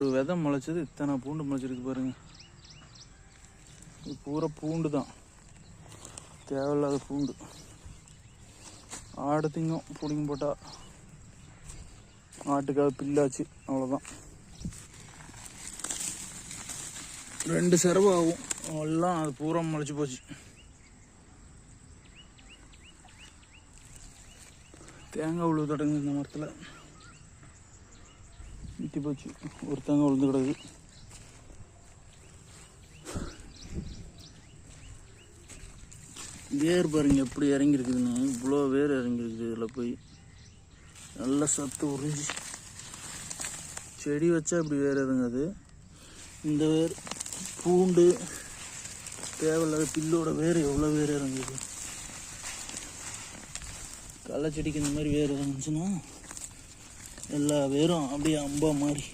ஒரு விதை முளைச்சது இத்தனை பூண்டு முளைச்சிருக்கு பாருங்க. இது பூரா பூண்டு தான். தேவையில்லாத பூண்டு. ஆடு திங்கும் பிடிங்கி போட்டா ஆட்டுக்காக பில்லாச்சு அவ்வளோதான் ரெண்டு செலவு ஆகும் எல்லாம் அது பூரா முளைச்சி போச்சு. தேங்காய் உழுவு தொடங்குது இந்த மரத்தில். வீட்டு போச்சு ஒருத்தங்க விழுந்து கிடக்கு வேர் பாருங்க எப்படி இறங்கிருக்குதுன்னு இவ்வளோ வேர் இறங்கிருக்குது இதில் போய் நல்லா சத்து உறிஞ்சி செடி வச்சா இப்படி வேர் இறங்காது இந்த வேர் பூண்டு தேவையில்லாத பில்லோட வேர் எவ்வளோ வேர் இறங்குது களை செடிக்கு இந்த மாதிரி வேர் இறங்குச்சுன்னா எல்லா பேரும் அப்படியே அம்பா மாதிரி.